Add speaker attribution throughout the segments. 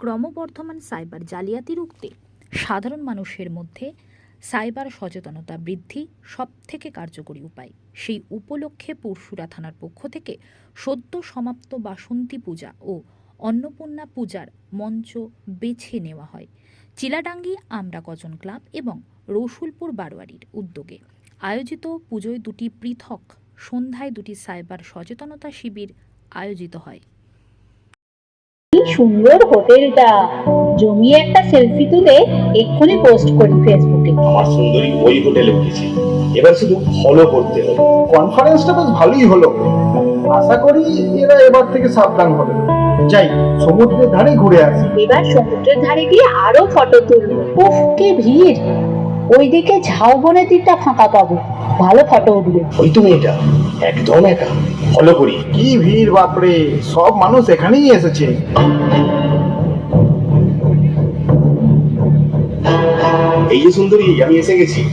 Speaker 1: ক্রমবর্ধমান সাইবার জালিয়াতি রুখতে সাধারণ মানুষের মধ্যে সাইবার সচেতনতা বৃদ্ধি সবথেকে কার্যকরী উপায়। সেই উপলক্ষে পরশুরা থানার পক্ষ থেকে সদ্য সমাপ্ত বাসন্তী পূজা ও অন্নপূর্ণা পূজার মঞ্চ বেছে নেওয়া হয়। চিলাডাঙ্গি আমরা কজন ক্লাব এবং রসুলপুর বারোয়ারির উদ্যোগে আয়োজিত পুজোয় দুটি পৃথক, সন্ধ্যায় দুটি সাইবার সচেতনতা শিবির আয়োজিত হয়।
Speaker 2: কি সুন্দর হোটেলটা। জমিয়ে একটা সেলফি তুলে এক্ষুনি পোস্ট করি ফেসবুকে
Speaker 3: আমার সুন্দরী ওই হোটেলে উঠেছে। এবার শুধু ফলো করতে হবে।
Speaker 4: কনফারেন্সটা বেশ ভালোই হলো। আশা করি এরা এবার থেকে সাবধান হবে। যাই সমুদ্রের ধারে ঘুরে আসি।
Speaker 2: এবার সমুদ্রের ধারে গিয়ে আরও ফটো তুলবো। উফ কি ভিড়! ওইদিকে ঝাউবনের দিকটা ফাঁকা পাবো। ভালো ফটো উঠবে।
Speaker 3: ওই তুমি মেয়েটা একদম একা। ফলো করি।
Speaker 4: কি ভিড় বাপরে! সব মানুষ এখানেই এসেছে।
Speaker 3: এই যে সুন্দরী আমি এসে গেছি।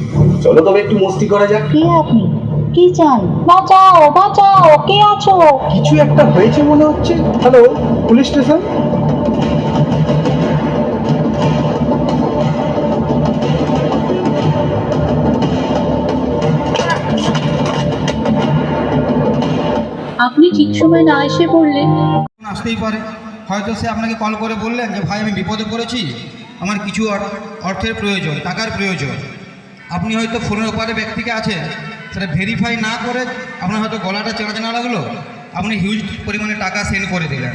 Speaker 3: চলো তবে একটু মস্তি করা যাক।
Speaker 2: কে আপনি? কি চান? বাঁচাও বাঁচাও কে আছো?
Speaker 4: কিছু একটা হয়েছে মনে হচ্ছে। হ্যালো পুলিশ স্টেশন
Speaker 2: আপনি ঠিক সময় না এসে পড়লেন
Speaker 5: আসতেই পারে। হয়তো সে আপনাকে কল করে বললেন যে, ভাই, আমি বিপদে পড়েছি। আমার কিছু অর- অর্থের প্রয়োজন, টাকার প্রয়োজন। আপনি হয়তো ফোনের ওপারে ব্যক্তিকে আছেন। সেটা ভেরিফাই না করে আপনার হয়তো গলাটা চেনা চেনা লাগল। আপনি হিউজ পরিমাণে টাকা সেন্ড করে দিলেন।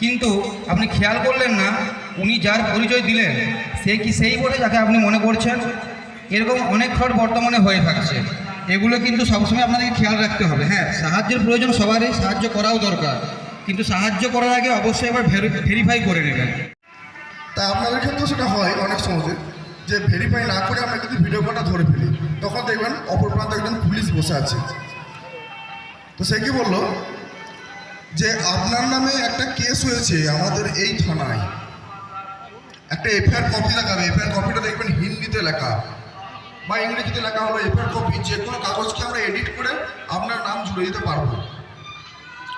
Speaker 5: কিন্তু আপনি খেয়াল করলেন না, উনি যার পরিচয় দিলেন, সে কি সেই বলে যাকে আপনি মনে করছেন? এরকম অনেক ফ্রড বর্তমানে হয়ে থাকছে। এগুলো কিন্তু সবসময় আপনাদেরকে খেয়াল রাখতে হবে। হ্যাঁ সাহায্যের প্রয়োজন সবারই, সাহায্য করাও দরকার। কিন্তু সাহায্য করার আগে অবশ্যই এবার ভেরিফাই করে নেবেন।
Speaker 6: তাই আপনাদের ক্ষেত্রেও সেটা হয় অনেক সহজে, যে ভেরিফাই না করে আমরা যদি ভিডিও কলটা ধরে ফেলি। তখন দেখবেন অপর প্রান্তে একজন পুলিশ বসে আছে। তো সে কি বলল? যে আপনার নামে একটা কেস হয়েছে আমাদের এই থানায়। একটা এফআইআর কপি লাগাবে। এফআইআর কপিটা দেখবেন হিন্দিতে লেখা। বা ইংরেজিতে লেখা হলো এফের কপি, যে কোনো কাগজকে আমরা এডিট করে আপনার নাম জুড়ে দিতে পারব।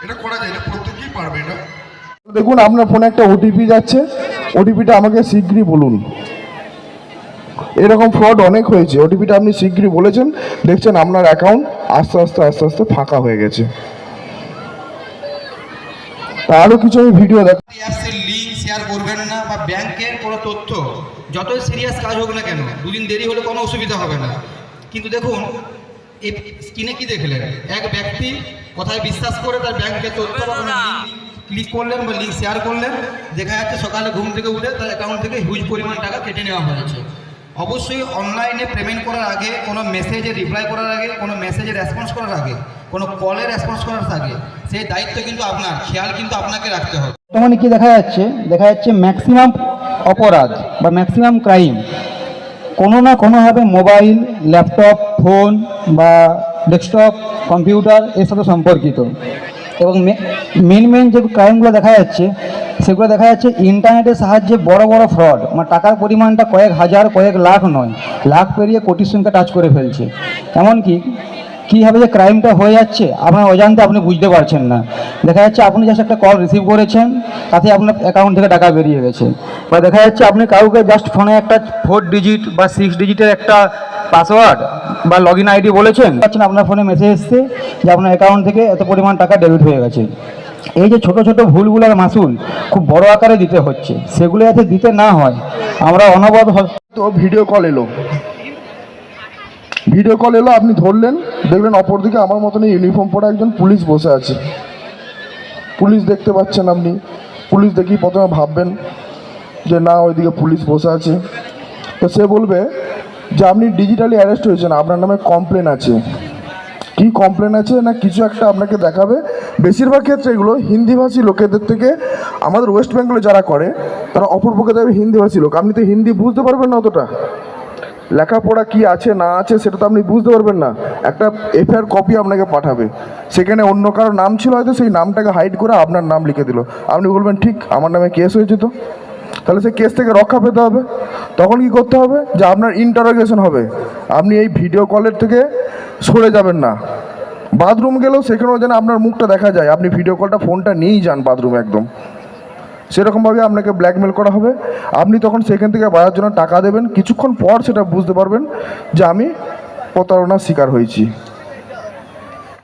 Speaker 6: এটা করা যায়, এটা প্রত্যেকেই পারবে, এটা।
Speaker 4: দেখুন, আপনার ফোনে একটা ওটিপি যাচ্ছে। ওটিপিটা আমাকে শীঘ্রই বলুন। এরকম ফ্রড অনেক হয়েছে। ওটিপিটা আপনি শীঘ্রই বলেছেন। দেখছেন, আপনার অ্যাকাউন্ট আস্তে আস্তে আস্তে আস্তে ফাঁকা হয়ে গেছে। আরও কিছু আমি ভিডিও দেখ
Speaker 5: অ্যাপসের লিঙ্ক শেয়ার করবেন না বা ব্যাংকের কোনো তথ্য যতই সিরিয়াস কাজ হোক না কেন দুদিন দেরি হলে কোনো অসুবিধা হবে না। কিন্তু দেখুন এই স্ক্রিনে কি দেখলেন? এক ব্যক্তি কথায় বিশ্বাস করে তার ব্যাংকের তথ্য বা ক্লিক করলেন বা লিঙ্ক শেয়ার করলেন দেখা যাচ্ছে সকালে ঘুম থেকে উঠে তার অ্যাকাউন্ট থেকে হিউজ পরিমাণ টাকা কেটে নেওয়া হয়েছে। অবশ্যই অনলাইনে পেমেন্ট করার আগে, কোনো মেসেজে রিপ্লাই করার আগে, কোনো মেসেজে রেসপন্স করার আগে, কোনো কলে রেসপন্স করার আগে, সেই দায়িত্ব কিন্তু আপনার, খেয়াল কিন্তু আপনাকে রাখতে হবে।
Speaker 7: বর্তমানে কি দেখা যাচ্ছে? দেখা যাচ্ছে ম্যাক্সিমাম অপরাধ বা ম্যাক্সিমাম ক্রাইম কোনো না কোনোভাবে মোবাইল ল্যাপটপ ফোন বা ডেস্কটপ কম্পিউটার এর সাথে সম্পর্কিত। এবং মেন মেন যে ক্রাইমগুলো দেখা যাচ্ছে, সেগুলো দেখা যাচ্ছে ইন্টারনেটের সাহায্যে বড় বড় ফ্রড মানে টাকার পরিমাণটা কয়েক হাজার, কয়েক লাখ নয়। লাখ পেরিয়ে কোটির সংখ্যা টাচ করে ফেলছে। এমনকি কীভাবে যে ক্রাইমটা হয়ে যাচ্ছে, আপনার অজান্তে আপনি বুঝতে পারছেন না। দেখা যাচ্ছে আপনি জাস্ট একটা কল রিসিভ করেছেন তাতে আপনার অ্যাকাউন্ট থেকে টাকা বেরিয়ে গেছে। বা দেখা যাচ্ছে আপনি কাউকে জাস্ট ফোনে একটা ফোর ডিজিট বা সিক্স ডিজিটের একটা পাসওয়ার্ড বা লগ ইন আইডি বলেছেন? পাচ্ছেন আপনার ফোনে মেসেজ এসছে যে আপনার অ্যাকাউন্ট থেকে এত পরিমাণ টাকা ডেবিট হয়ে গেছে। এই যে ছোট ছোট ভুলগুলোর মাসুল খুব বড় আকারে দিতে হচ্ছে। সেগুলো যাতে দিতে না হয় আমরা অনবরত হ-
Speaker 4: তো ভিডিও কল এলো। ভিডিও কল এলো আপনি ধরলেন দেখলেন অপরদিকে আমার মতন ইউনিফর্ম পরা একজন পুলিশ বসে আছে। পুলিশ দেখতে পাচ্ছেন আপনি। পুলিশ দেখি প্রথমে ভাববেন যে না ওইদিকে পুলিশ বসে আছে। তো সে বলবে যে আপনি ডিজিটালি অ্যারেস্ট হয়েছেন, আপনার নামে কমপ্লেন আছে। কি কমপ্লেন আছে না কিছু একটা আপনাকে দেখাবে? বেশিরভাগ ক্ষেত্রে এগুলো হিন্দিভাষী লোকেদের থেকে আমাদের ওয়েস্ট বেঙ্গলে যারা করে, তারা অপরপক্ষে দেবে হিন্দিভাষী লোক। আপনি তো হিন্দি বুঝতে পারবেন না অতটা। লেখাপড়া কি আছে, না আছে, সেটা তো আপনি বুঝতে পারবেন না। একটা এফআইআর কপি আপনাকে পাঠাবে। সেখানে অন্য কারও নাম ছিল হয়তো, সেই নামটাকে হাইড করে আপনার নাম লিখে দিল। আপনি বলবেন, ঠিক, আমার নামে কেস হয়েছে তো। তাহলে সেই কেস থেকে রক্ষা পেতে হবে। তখন কি করতে হবে? যে আপনার ইন্টারোগেশন হবে। আপনি এই ভিডিও কলের থেকে সরে যাবেন না। বাথরুম গেলেও সেখানেও যেন আপনার মুখটা দেখা যায়। আপনি ভিডিও কলটা ফোনটা নিয়েই যান বাথরুমে একদম। সেরকমভাবে আপনাকে ব্ল্যাকমেল করা হবে। আপনি তখন সেখান থেকে বাড়ার জন্য টাকা দেবেন। কিছুক্ষণ পর সেটা বুঝতে পারবেন যে আমি প্রতারণার শিকার হয়েছি।